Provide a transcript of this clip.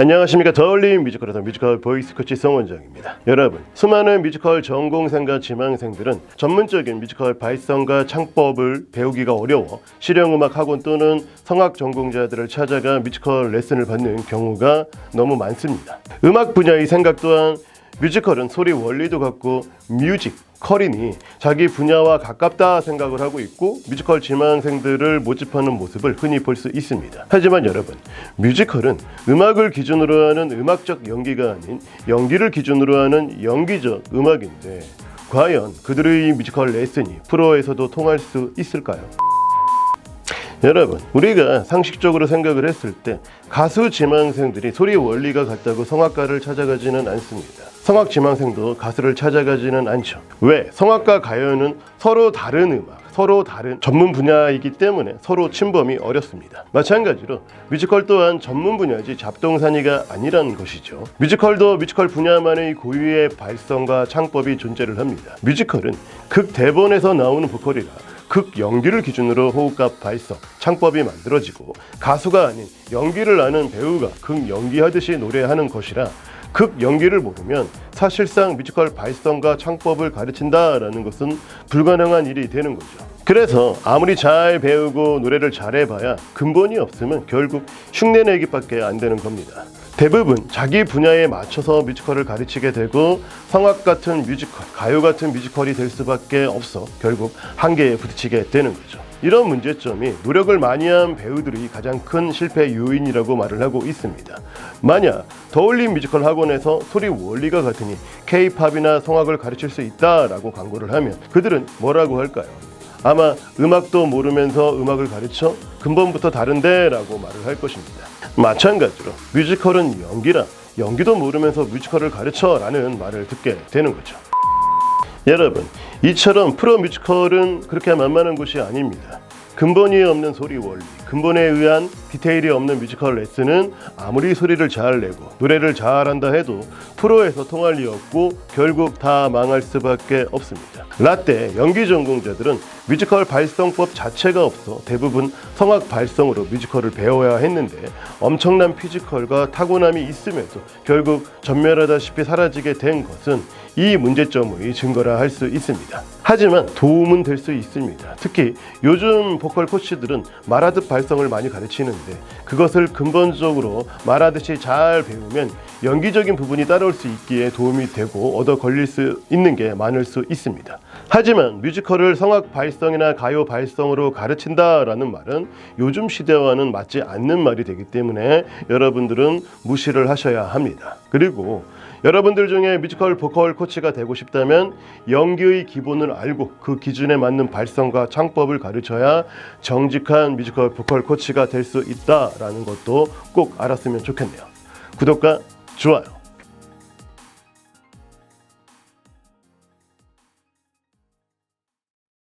안녕하십니까. 더올림 뮤지컬에서 뮤지컬 보이스 코치 성원장입니다. 여러분 수많은 뮤지컬 전공생과 지망생들은 전문적인 뮤지컬 발성과 창법을 배우기가 어려워 실용음악 학원 또는 성악 전공자들을 찾아가 뮤지컬 레슨을 받는 경우가 너무 많습니다. 음악 분야의 생각 또한 뮤지컬은 소리 원리도 같고 뮤직 컬이니 자기 분야와 가깝다 생각을 하고 있고 뮤지컬 지망생들을 모집하는 모습을 흔히 볼 수 있습니다. 하지만 여러분, 뮤지컬은 음악을 기준으로 하는 음악적 연기가 아닌 연기를 기준으로 하는 연기적 음악인데 과연 그들의 뮤지컬 레슨이 프로에서도 통할 수 있을까요? 여러분, 우리가 상식적으로 생각을 했을 때 가수 지망생들이 소리 원리가 같다고 성악가를 찾아가지는 않습니다. 성악 지망생도 가수를 찾아가지는 않죠. 왜? 성악과 가요는 서로 다른 음악, 서로 다른 전문 분야이기 때문에 서로 침범이 어렵습니다. 마찬가지로 뮤지컬 또한 전문 분야지 잡동사니가 아니라는 것이죠. 뮤지컬도 뮤지컬 분야만의 고유의 발성과 창법이 존재를 합니다. 뮤지컬은 극 대본에서 나오는 보컬이라 극 연기를 기준으로 호흡과 발성, 창법이 만들어지고 가수가 아닌 연기를 아는 배우가 극 연기하듯이 노래하는 것이라 극 연기를 모르면 사실상 뮤지컬 발성과 창법을 가르친다라는 것은 불가능한 일이 되는 거죠. 그래서 아무리 잘 배우고 노래를 잘해봐야 근본이 없으면 결국 흉내내기밖에 안 되는 겁니다. 대부분 자기 분야에 맞춰서 뮤지컬을 가르치게 되고 성악 같은 뮤지컬, 가요 같은 뮤지컬이 될 수밖에 없어 결국 한계에 부딪히게 되는 거죠. 이런 문제점이 노력을 많이 한 배우들이 가장 큰 실패 요인이라고 말을 하고 있습니다. 만약 더올림 뮤지컬 학원에서 소리 원리가 같으니 K-팝이나 성악을 가르칠 수 있다라고 광고를 하면 그들은 뭐라고 할까요? 아마 음악도 모르면서 음악을 가르쳐 근본부터 다른데 라고 말을 할 것입니다. 마찬가지로 뮤지컬은 연기라 연기도 모르면서 뮤지컬을 가르쳐 라는 말을 듣게 되는 거죠. 여러분, 이처럼 프로 뮤지컬은 그렇게 만만한 곳이 아닙니다. 근본이 없는 소리 원리, 근본에 의한 디테일이 없는 뮤지컬 레슨은 아무리 소리를 잘 내고 노래를 잘한다 해도 프로에서 통할 리 없고 결국 다 망할 수밖에 없습니다. 라떼 연기 전공자들은 뮤지컬 발성법 자체가 없어 대부분 성악 발성으로 뮤지컬을 배워야 했는데 엄청난 피지컬과 타고남이 있음에도 결국 전멸하다시피 사라지게 된 것은 이 문제점의 증거라 할 수 있습니다. 하지만 도움은 될 수 있습니다. 특히 요즘 보컬 코치들은 말하듯 발성을 많이 가르치 는데 그것을 근본적으로 말하듯이 잘 배우면 연기적인 부분이 따라올 수 있기에 도움이 되고 얻어 걸릴 수 있는 게 많을 수 있습니다. 하지만 뮤지컬을 성악 발성이나 가요 발성으로 가르친다라는 말은 요즘 시대와는 맞지 않는 말이 되기 때문에 여러분들은 무시를 하셔야 합니다. 그리고 여러분들 중에 뮤지컬 보컬 코치가 되고 싶다면 연기의 기본을 알고 그 기준에 맞는 발성과 창법을 가르쳐야 정직한 뮤지컬 보컬 코치가 될 수 있다라는 것도 꼭 알았으면 좋겠네요. 구독과 좋아요.